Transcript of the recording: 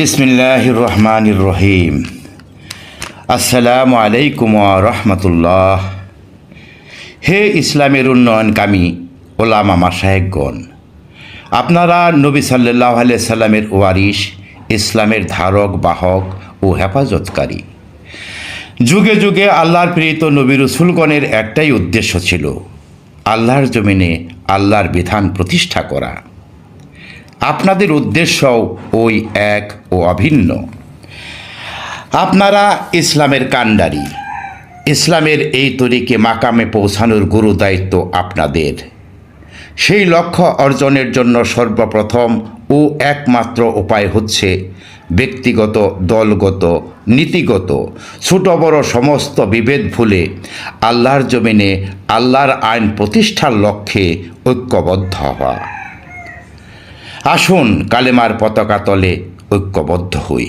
বিসমিল্লাহির রহমানির রহিম আসসালামু আলাইকুম রহমতুল্লাহ। হে ইসলামের উন্নয়নকামী ওলামা মাসাহেবগণ আপনারা নবী সাল্লাহ আলিয়া সাল্লামের ওয়ারিশ, ইসলামের ধারক, বাহক ও হেফাজতকারী। যুগে যুগে আল্লাহর প্রেরিত নবী রসুলগণের একটাই উদ্দেশ্য ছিল আল্লাহর জমিনে আল্লাহর বিধান প্রতিষ্ঠা করা। আপনাদের উদ্দেশ্যও ওই এক ও অভিন্ন। আপনারা ইসলামের কাণ্ডারি। ইসলামের এই তরিকে মাকামে পৌঁছানোর গুরু দায়িত্ব আপনাদের। সেই লক্ষ্য অর্জনের জন্য সর্বপ্রথম ও একমাত্র উপায় হচ্ছে ব্যক্তিগত, দলগত, নীতিগত ছোট বড় সমস্ত বিভেদ ভুলে আল্লাহর জমিনে আল্লাহর আইন প্রতিষ্ঠার লক্ষ্যে ঐক্যবদ্ধ হওয়া। আসুন কালেমার পতাকা তলে ঐক্যবদ্ধ হই।